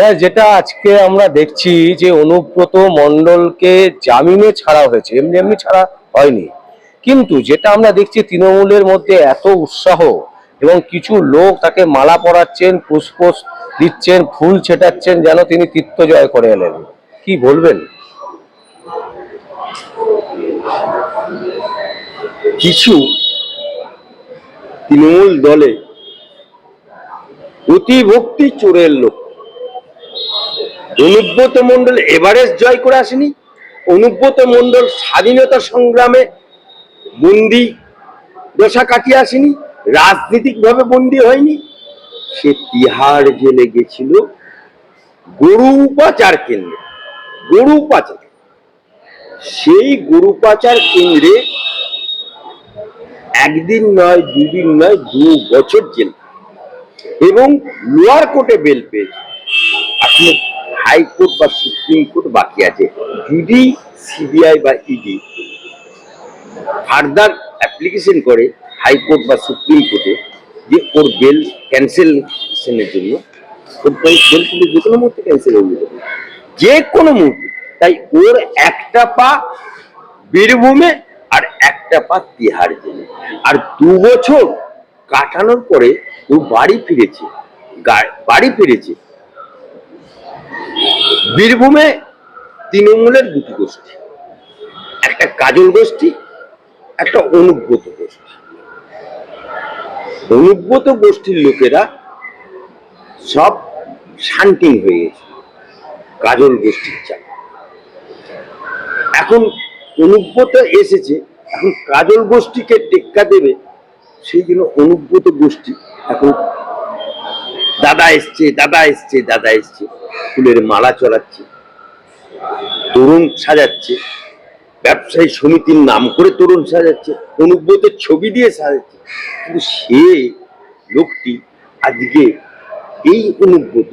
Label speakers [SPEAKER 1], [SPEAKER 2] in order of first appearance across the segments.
[SPEAKER 1] Sir, যেটা আজকে আমরা দেখছি যে অনুব্রত মণ্ডলকে জামিনে ছাড়া হয়েছে, এমনি এমনি ছাড়া হয়নি। কিন্তু যেটা আমরা দেখছি, তৃণমূলের মধ্যে এত উৎসাহ এবং কিছু লোক তাকে মালা পরাচ্ছেন পুষ্প দিচ্ছেন, ফুল ছেটাচ্ছেন, যেন তিনি তীর্থ জয় করে এলেন। কি বলবেন?
[SPEAKER 2] কিছু তৃণমূল দলে অতিভক্তি চোরের লোক। অনুব্রত মন্ডল এভারেস্ট জয় করে আসেনি। অনুব্রত মন্ডল স্বাধীনতা সংগ্রামে বন্দি দশা কাটিয়ে আসেনি, রাজনৈতিকভাবে বন্দি হয়নি। সে তিহার জেলে গেছিল গরু পাচার কেন্দ্রে, গরু পাচার। সেই গরু পাচার কেন্দ্রে একদিন নয়, দুদিন নয়, দু বছর জেল। এবং লোয়ার কোর্টে বেল পেয়েছে। আসলে হাইকোর্ট বা সুপ্রিম কোর্ট বাকি আছে। যদি সিবিআই বা ইডি ফার্দার অ্যাপ্লিকেশন করে হাইকোর্ট বা সুপ্রিম কোর্টে যে ওর বেল ক্যান্সেলেশনের জন্য, ওর বেল কিন্তু যে কোনো মুহূর্তে ক্যান্সেল হয়ে যেতে যে কোনো মুহূর্তে। তাই ওর একটা পা বীরভূমে আর একটা পা তিহার জেলে। আর দু বছর কাটানোর পরে ও বাড়ি ফিরেছে বাড়ি ফিরেছে। বীরভূমে তৃণমূলের দুটি গোষ্ঠী। একটা কাজল গোষ্ঠী, একটা অনুব্রত গোষ্ঠী। অনুব্রত গোষ্ঠীর লোকেরা সব শান্তিং হয়ে গেছে, কাজল গোষ্ঠীর চাপ। এখন অনুব্রত এসেছে, এখন কাজল গোষ্ঠীকে টেক্কা দেবে, সেই জন্য অনুব্রত গোষ্ঠী এখন দাদা এসছে দাদা এসছে দাদা এসছে। ফুলের মালা চড়াচ্ছে, তরুণ সাজাচ্ছে, ব্যবসায়ী সমিতির নাম করে তরুণ সাজাচ্ছে অনুব্রতের ছবি দিয়ে সাজাচ্ছে। কিন্তু সে লোকটি আজকে এই অনুব্রত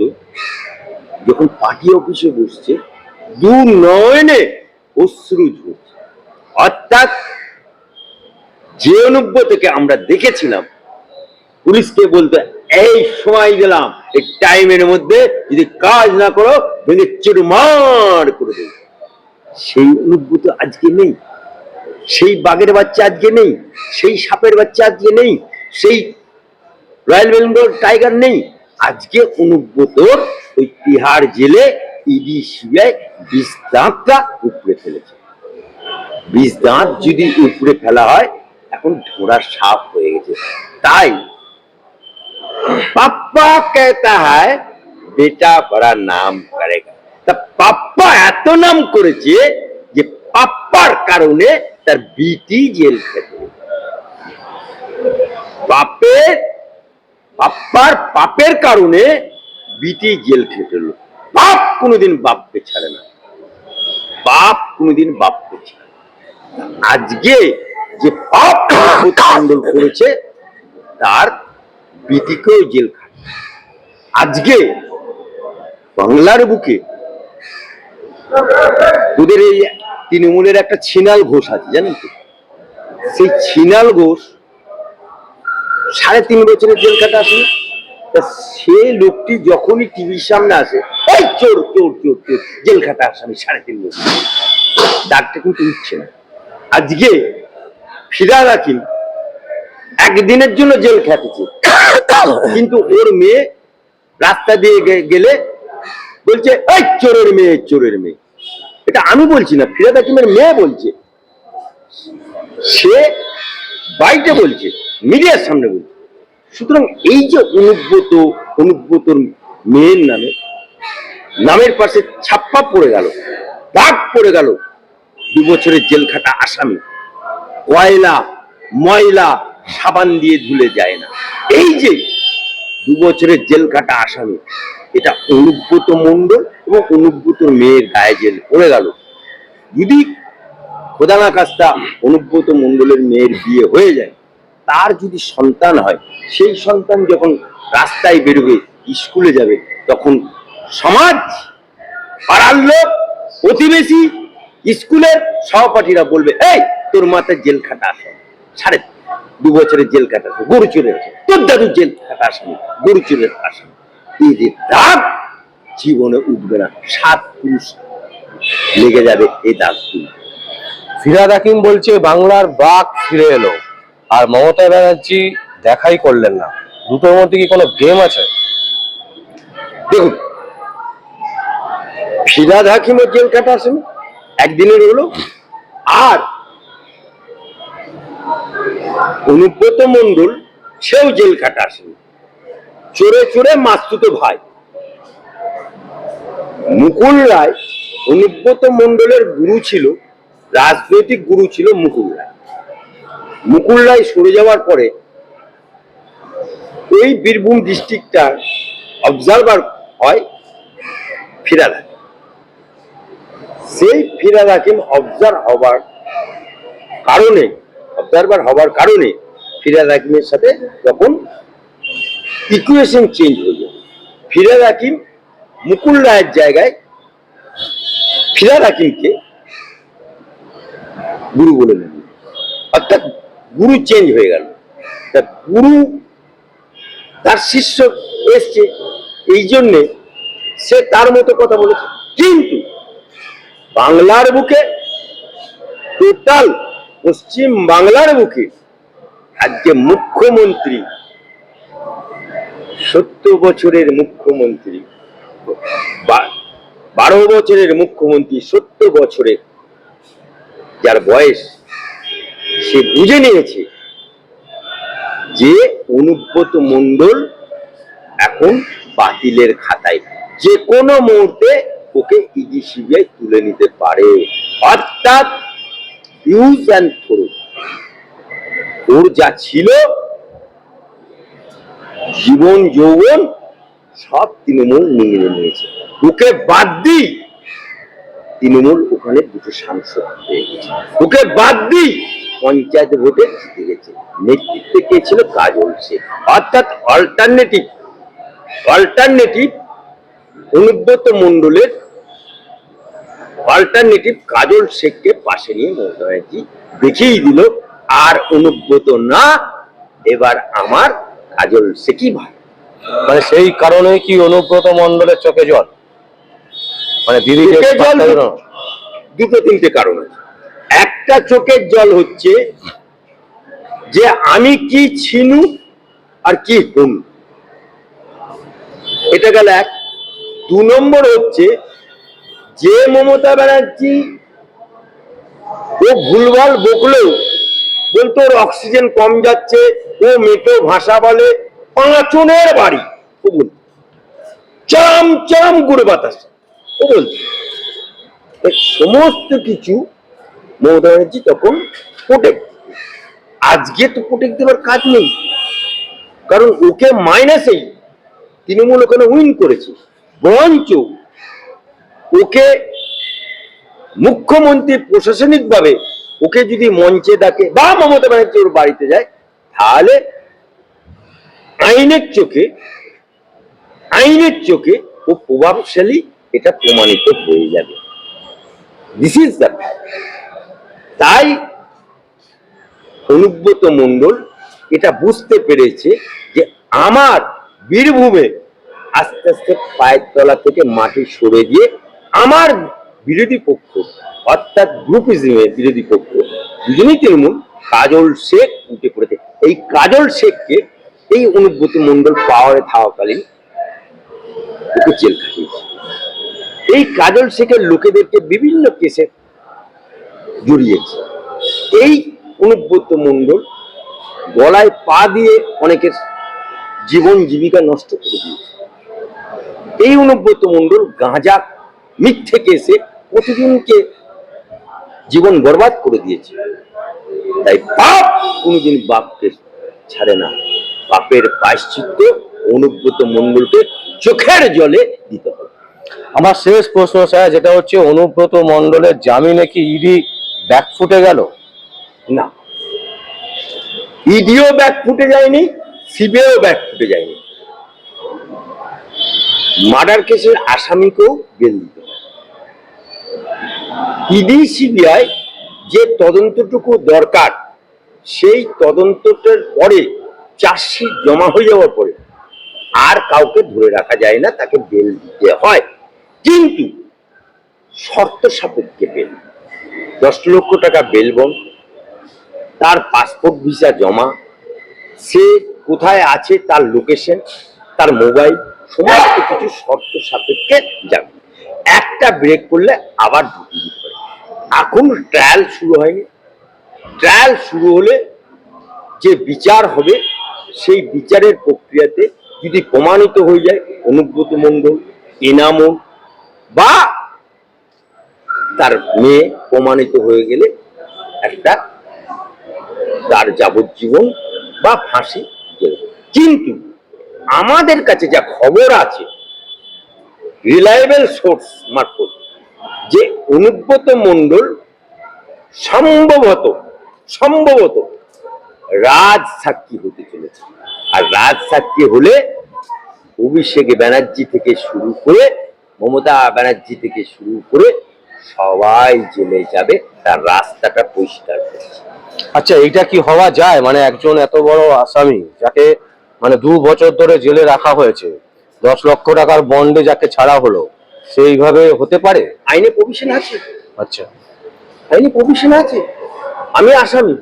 [SPEAKER 2] যখন পার্টি অফিসে বসছে, দু নয়নে অশ্রু ঝরছে। অর্থাৎ যে অনুব্রতকে আমরা দেখেছিলাম, পুলিশকে বলতে এই সময় দিলাম এই টাইমের মধ্যে যদি কাজ না করো, ভেঙে চুরমার করে দেবে। সেই অনুভূত আজকে নেই। সেই বাঘের বাচ্চা আজকে নেই। সেই সাপের বাচ্চা আজকে নেই। সেই রয়্যাল বেঙ্গল টাইগার নেই। আজকে অনুব্রতর ওই তিহার জেলে ইডি সিবিআই বিষ দাঁতটা উপড়ে ফেলেছে। বিষ দাঁত যদি উপড়ে ফেলা হয়, এখন ঢোড়া সাপ হয়ে গেছে। তাই পাপ্পা कहता है বেটা বড়া নাম করেগা তা পাপ্পা এত নাম করেছে যে পাপ্পার কারণে তার বিটি জেল খেতে বাপের পাপ্পার পাপের কারণে বিটি জেল খেটেল বাপ কোনোদিন বাপকে ছাড়ে না বাপ কোনোদিন বাপকে ছাড়ে না। আজকে যে পাপ মণ্ডল করেছে তার বিটিকেও জেল খাটে আজকে বাংলার বুকে ওদের এই তৃণমূলের একটা ছিনাল ঘোষ আছে, জানেন তো? সেই ছিনাল ঘোষ সাড়ে তিন বছরের জেল কাটা আসে তা সে লোকটি যখনই টিভির সামনে আসে ওই চোর চোর চোর চোর, জেল খাটা আসামি সাড়ে তিন বছর। ডাকটা কিন্তু উঠছে না। আজকে ফিরা রাখিন একদিনের জন্য জেল খেটেছে। কিন্তু ওর মেয়ে রাস্তা দিয়ে গেলে বলছে, এই চোরের মেয়ে চোরের মেয়ে। এটা আমি বলছি না, ফিরাদ হাকিমের মেয়ে বলছে। সে বাইটে বলছে, মিডিয়ার সামনে বলছে। সুতরাং এই যে অনুব্রত, অনুব্রতর মেয়ের নামে, নামের পাশে ছাপ্পা পড়ে গেল, দাগ পড়ে গেল। দু বছরের জেল খাটা আসামি, কয়লা, ময়লা সাবান দিয়ে ধুলে যায় না। এই যে দু বছরের জেল কাটা আসামি, এটা অনুব্রত মণ্ডল এবং অনুব্রত মেয়ের গায়ে জেল পড়ে গেল। যদি খোদানা কাজটা অনুব্রত মণ্ডলের মেয়ের বিয়ে হয়ে যায়, তার যদি সন্তান হয়, সেই সন্তান যখন রাস্তায় বেরোবে, স্কুলে যাবে, তখন সমাজ, পাড়ার লোক, প্রতিবেশী, স্কুলের সহপাঠীরা বলবে, এই, তোর মাথায় জেল খাটা আসে সাড়ে দু বছরের জেল কাটা গরু চুরে আছে তোর দাদুর জেল কাটা আসামি গরু চুরের আসামি এই যে দাগ জীবনে উঠবে না সাত পুরুষ লেগে যাবে এই দাগ।
[SPEAKER 1] ফিরাদ হাকিম বলছে বাংলার বাঘ ফিরে এলো। আর মমতা ব্যানার্জি দেখাই করলেন না। দুটোর মধ্যে কি কোনো গেম আছে?
[SPEAKER 2] দেখুন ফিরাদ হাকিমের জেল কাটা আসেন একদিনের হলো আর অনুব্রত মন্ডল সেও জেল কাটা আসেন। চোরে চোরে মাস্তুতো ভাই। মুকুল রায় অনুব্রত মন্ডলের গুরু ছিল, রাজনৈতিক গুরু ছিল মুকুল রায়। মুকুল রায় সরে যাওয়ার পরে ওই বীরভূম ডিস্ট্রিক্টটার অবজারভার হয় ফিরাদ হাকিম সেই ফিরাদ হাকিম অবজার্ভ হবার কারণে অবজারভার হবার কারণে ফিরাদ হাকিমের সাথে তখন ইকুয়েশন চেঞ্জ হয়ে যাবে ফিরাদ হাকিম মুকুল রায়ের জায়গায় ফিরাদ হাকিমকে গুরু বলে নেন অর্থাৎ গুরু চেঞ্জ হয়ে গেল। তা গুরু তার শিষ্য এসছে, এই জন্যে সে তার মতো কথা বলেছে। কিন্তু বাংলার বুকে টোটাল পশ্চিম বাংলার বুকে আজকে মুখ্যমন্ত্রী, সত্তর বছরের মুখ্যমন্ত্রী বারো বছরের মুখ্যমন্ত্রী, সত্তর বছরের যার বয়স সে বুঝে নিয়েছে যে অনুব্রত মন্ডল এখন বাতিলের খাতায়। যে কোনো মুহূর্তে ওকে ইডি সিবিআই তুলে নিতে পারে। অর্থাৎ ইউজ অ্যান্ড থ্রো ওর যা ছিল, জীবন, যৌবন, সব তৃণমূল নিয়ে নিয়েছে। ওকে বাদ দিই, তৃণমূল ওখানে দুটো সাংসদ পেয়ে গেছে। ওকে বাদ দিই, পঞ্চায়েত ভোটে জিতে গেছে। নেতৃত্বে কে ছিল? কাজল শেখ। অর্থাৎ অল্টারনেটিভ অল্টারনেটিভ অনুব্রত মন্ডলের অল্টারনেটিভ কাজল শেখকে পাশে নিয়ে মমতা ব্যানার্জি দেখিয়ে দিল আর অনুব্রত না এবার আমার কাজল শেখই ভাই
[SPEAKER 1] মানে সেই কারণে কি অনুব্রত মন্ডলের চোখে জল? মানে দিদিকে।
[SPEAKER 2] দুটো তিনটে কারণ আছে। একটা চোখের জল হচ্ছে যে আমি কি ছিনু আর কি হুন। এটা গেল এক। দু নম্বর হচ্ছে যে মমতা ব্যানার্জি ও ভুলভাল বকলেও বলতো ওর অক্সিজেন কম যাচ্ছে, ও মেটো ভাষা বলে, পাঁচনের বাড়ি, ও বল চাম চাম গুড় বাতাস, ও এই সমস্ত কিছু মমতা ব্যানার্জি তখন প্রোটেক্ট আজকে তো প্রোটেক্ট দেওয়ার কাজ নেই। কারণ ওকে মাইনাসেই তৃণমূল ওখানে উইন করেছে। বরঞ্চ ওকে মুখ্যমন্ত্রী প্রশাসনিকভাবে ওকে যদি মঞ্চে ডাকে বা মমতা ব্যানার্জি ওর বাড়িতে যায়, তাহলে আইনের চোখে আইনের চোখে ও প্রভাবশালী এটা প্রমাণিত হয়ে যাবে। দিস ইজ দ্য তাই অনুব্রত মন্ডল এটা বুঝতে পেরেছে যে আমার বীরভূমে আস্তে আস্তে পায়ের তলা থেকে মাটি সরে দিয়ে আমার বিরোধী পক্ষ, অর্থাৎ গ্রুপিজমের বিরোধী পক্ষ, দুজনেই তৃণমূল, কাজল শেখ উঠে পড়েছে। এই কাজল শেখকে এই অনুব্রত মন্ডল পাওয়ারে থাকাকালীন ওকে জেল খাটিয়েছে। এই কাজল শেখের লোকেদেরকে বিভিন্ন কেসে জড়িয়েছে। এই অনুব্রত মন্ডল গলায় পা দিয়ে অনেকের জীবন জীবিকা নষ্ট করে দিয়েছে। এই অনুব্রত মন্ডল গাঁজা মিথ্যে কেসে প্রতিদিনকে জীবন বরবাদ করে দিয়েছে। তাই পাপ কোনোদিন বাপকে ছাড়ে না। পাপের পাশ্চিত্য অনুব্রত মন্ডলকে চোখের জলে দিতে হবে।
[SPEAKER 1] আমার শেষ প্রশ্ন স্যার যেটা হচ্ছে অনুব্রত মন্ডলের জামিনে কি ইডি ব্যাক ফুটে গেল?
[SPEAKER 2] না। ইডিও ব্যাগ ফুটে যায়নি সিবিআইও ব্যাগ ফুটে যায়নি। মার্ডার কেসের আসামিকেও বেল দিতে ইডি সিবিআই যে তদন্তটুকু দরকার, সেই তদন্তটার পরে চার্জশিট জমা হয়ে যাওয়ার পরে আর কাউকে ধরে রাখা যায় না, তাকে বেল দিতে হয়। কিন্তু শর্ত সাপেক্ষে বেল। দশ লক্ষ টাকা বেল বন তার পাসপোর্ট ভিসা জমা, সে কোথায় আছে, তার লোকেশন, তার মোবাইল, সমস্ত কিছু শর্ত সাপেক্ষে যাবে একটা ব্রেক করলে আবার ঢুকিয়ে দিতে পারে এখন ট্রায়াল শুরু হয়নি। ট্রায়াল শুরু হলে যে বিচার হবে, সেই বিচারের প্রক্রিয়াতে যদি প্রমাণিত হয়ে যায়, অনুব্রত মণ্ডল, এনামুল বা তার মেয়ে প্রমাণিত হয়ে গেলে একটা তার যাবজ্জীবন বা ফাঁসি কিন্তু আমাদের কাছে যা খবর আছে রিলায়েবল সোর্স মারফত যে অনুব্রত মণ্ডল সম্ভবত সম্ভবত রাজ সাক্ষী হতে চলেছে। আর রাজ সাক্ষী হলে অভিষেক ব্যানার্জি থেকে শুরু করে মমতা ব্যানার্জি থেকে শুরু করে সবাই জেলে যাবে, তার রাস্তাটা পরিষ্কার
[SPEAKER 1] আচ্ছা এইটা কি হওয়া যায়? মানে একজন এত বড় আসামি, যাকে মানে দু বছর ধরে জেলে রাখা হয়েছে। দশ লক্ষ টাকার বন্ডে যাকে ছাড়া হলো সেইভাবে হতে পারে?
[SPEAKER 2] আইনে প্রভিশন আছে।
[SPEAKER 1] আচ্ছা।
[SPEAKER 2] আইনে প্রভিশন আছে। আমি আসামি।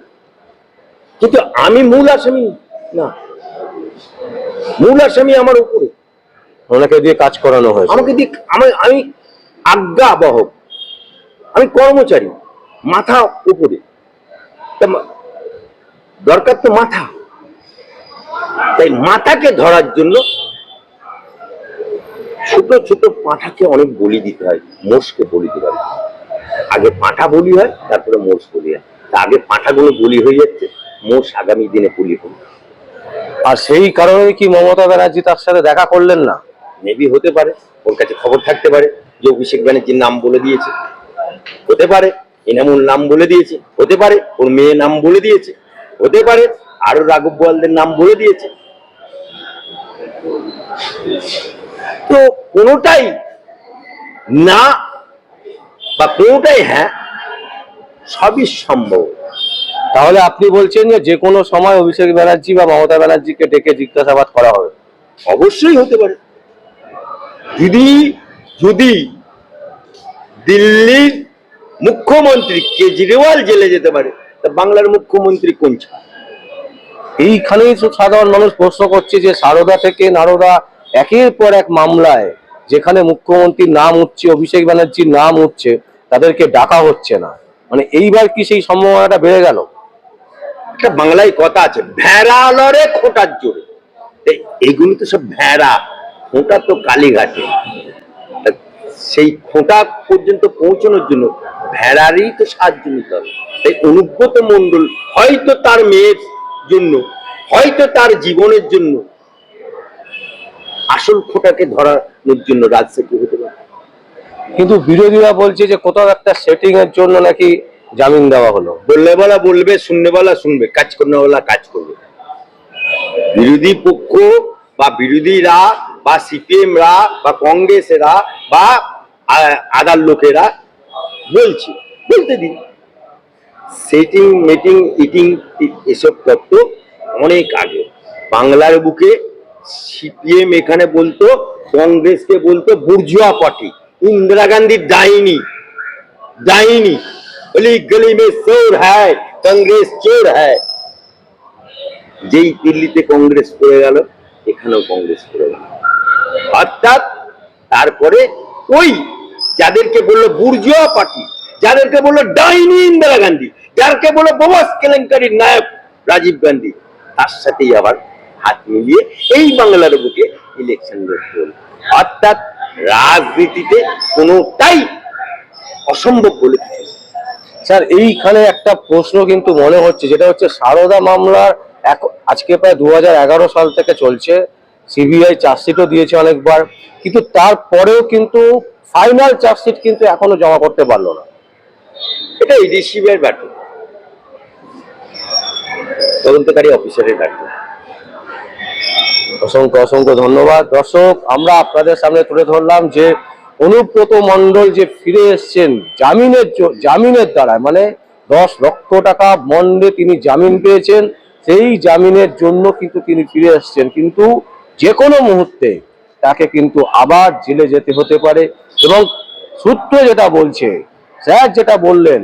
[SPEAKER 2] কিন্তু আমি মূল আসামি না। মূল আসামি আমার উপরে।
[SPEAKER 1] ওনাকে দিয়ে কাজ করানো হয়েছে।
[SPEAKER 2] আমাকে দিক আমি আমি আজ্ঞা বাহক আমি কর্মচারী মাথা উপরে। দরকার তো মাথা। তাই মাথাকে ধরার জন্য ছোট ছোট পাঁঠাকে অনেক বলি দিতে হয় মোষকে বলি দিতে হয়। আগে পাঁঠা বলি হয় তারপরে মোষ বলি হয়। তা আগে পাঁঠাগুলো বলি হয়ে যাচ্ছে মোষ আগামী দিনে বলি হবে।
[SPEAKER 1] আর সেই কারণে কি মমতা ব্যানার্জি তার সাথে দেখা করলেন না?
[SPEAKER 2] মেবি হতে পারে ওর কাছে খবর থাকতে পারে যে অভিষেক ব্যানার্জির নাম বলে দিয়েছে। হতে পারে এনামুল নাম বলে দিয়েছে। হতে পারে ওর মেয়ে নাম বলে দিয়েছে। হতে পারে আরও রাঘব বোয়ালদের নাম বলে দিয়েছে। তো কোনোটাই না বা কোনোটাই হ্যাঁ সবই সম্ভব।
[SPEAKER 1] তাহলে আপনি বলছেন যে যে কোনো সময় অভিষেক ব্যানার্জি বা মমতা ব্যানার্জিকে ডেকে জিজ্ঞাসাবাদ করা হবে।
[SPEAKER 2] অবশ্যই হতে পারে। যদি যদি দিল্লির মুখ্যমন্ত্রী কেজরিওয়াল জেলে যেতে পারে তা বাংলার মুখ্যমন্ত্রী কোন ছাড়?
[SPEAKER 1] এইখানেই সাধারণ মানুষ প্রশ্ন করছে যে সারদা থেকে নারদা একের পর এক মামলায় যেখানে মুখ্যমন্ত্রীর নাম উঠছে, অভিষেক ব্যানার্জির নাম উঠছে, তাদেরকে ডাকা হচ্ছে না। মানে এইবার কি সেই সম্ভাবনাটা বেড়ে গেল?
[SPEAKER 2] একটা বাংলায় কথা আছে, ভেড়া লড়ে খোঁটার জোরে। এই- এইগুলো তো সব ভেড়া, খোঁটা তো কালীঘাটে। সেই খোঁটা পর্যন্ত পৌঁছানোর জন্য ভেড়ারই তো সাহায্য নিতে হবে। তাই অনুব্রত মণ্ডল হয়তো তার মেয়ের জন্য, হয়তো তার জীবনের জন্য আসল খোঁটাকে ধরানোর জন্য রাজশাহী হতে পারে।
[SPEAKER 1] কিন্তু বিরোধীরা বলছে যে কোথাও একটা সেটিং এর জন্য নাকি জামিন দেওয়া হলো।
[SPEAKER 2] বললে বলা বলবে শুননে বলা শুনবে কাজ করনে বলা কাজ করবে। বিরোধী পক্ষ বা বিরোধীরা বা সিপিএম রা বা কংগ্রেসেরা বা আদার লোকেরা বলছে বলতে দিন। সেটিং মিটিং ইটিং এসব তত্ত্ব অনেক আগে বাংলার বুকে সিপিএম এখানে বলতো, কংগ্রেসকে বলতো, বুর্জুয়া পার্টি। ইন্দিরা গান্ধী ডাইনি ডাইনি। গলি গলি মে চোর হ্যায়, কংগ্রেস চোর হ্যায়। যেই দিল্লিতে কংগ্রেস পড়ে গেল, এখানেও কংগ্রেস পড়ে গেল। অর্থাৎ তারপরে ওই যাদেরকে বলল বুর্জুয়া পার্টি, যাদেরকে বলল ডাইনি ইন্দিরা গান্ধী, যারকে বলল বোমাস কেলেঙ্কারির নায়ক রাজীব গান্ধী, তার সাথেই আবার হাত মিলিয়ে এই বাংলার বুকে ইলেকশন লড়তে অর্থাৎ রাজনীতিতে কোনোটাই অসম্ভব বলে কিছু।
[SPEAKER 1] স্যার এইখানে একটা প্রশ্ন কিন্তু মনে হচ্ছে যেটা হচ্ছে সারদা মামলার এক- আজকে প্রায় দু সাল থেকে চলছে সিবিআই চার্জশিটও দিয়েছে অনেকবার কিন্তু তারপরেও কিন্তু ফাইনাল চার্জশিট কিন্তু এখনও জমা করতে পারল না।
[SPEAKER 2] এটা এই রিসিভের ব্যর্থ তদন্তকারী অফিসারের ব্যর্থ
[SPEAKER 1] অসংখ্য অসংখ্য ধন্যবাদ। দর্শক, আমরা আপনাদের সামনে তুলে ধরলাম যে অনুব্রত মণ্ডল যে ফিরে এসেছেন জামিনের জামিনের দ্বারা মানে দশ লক্ষ টাকা বন্ডে তিনি জামিন পেয়েছেন, সেই জামিনের জন্য কিন্তু তিনি ফিরে এসেছেন। কিন্তু যে কোনো মুহূর্তে তাকে কিন্তু আবার জেলে যেতে হতে পারে এবং সূত্র যেটা বলছে, স্যার যেটা বললেন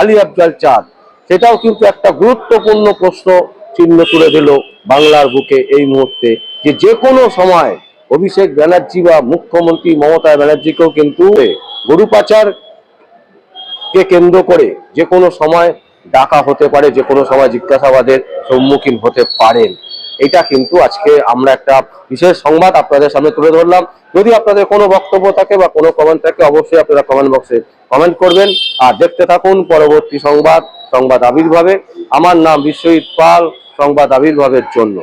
[SPEAKER 1] আলী আফজাল চাঁদ, সেটাও কিন্তু একটা গুরুত্বপূর্ণ প্রশ্ন চিহ্ন তুলে দিল বাংলার বুকে এই মুহূর্তে। যে যে কোনো সময় অভিষেক ব্যানার্জি বা মুখ্যমন্ত্রী মমতা ব্যানার্জিকেও কিন্তু গরু পাচার কে কেন্দ্র করে যে কোনো সময় ডাকা হতে পারে, যে কোনো সময় জিজ্ঞাসাবাদের সম্মুখীন হতে পারেন। এটা কিন্তু আজকে আমরা একটা বিশেষ সংবাদ আপনাদের সামনে তুলে ধরলাম। যদি আপনাদের কোনো বক্তব্য থাকে বা কোনো কমেন্ট থাকে, অবশ্যই আপনারা কমেন্ট বক্সে কমেন্ট করবেন। আর দেখতে থাকুন পরবর্তী সংবাদ সংবাদ আবির্ভাবে। আমার নাম বিশ্বজিৎ পাল, সংবাদ আবির্ভাবের জন্য।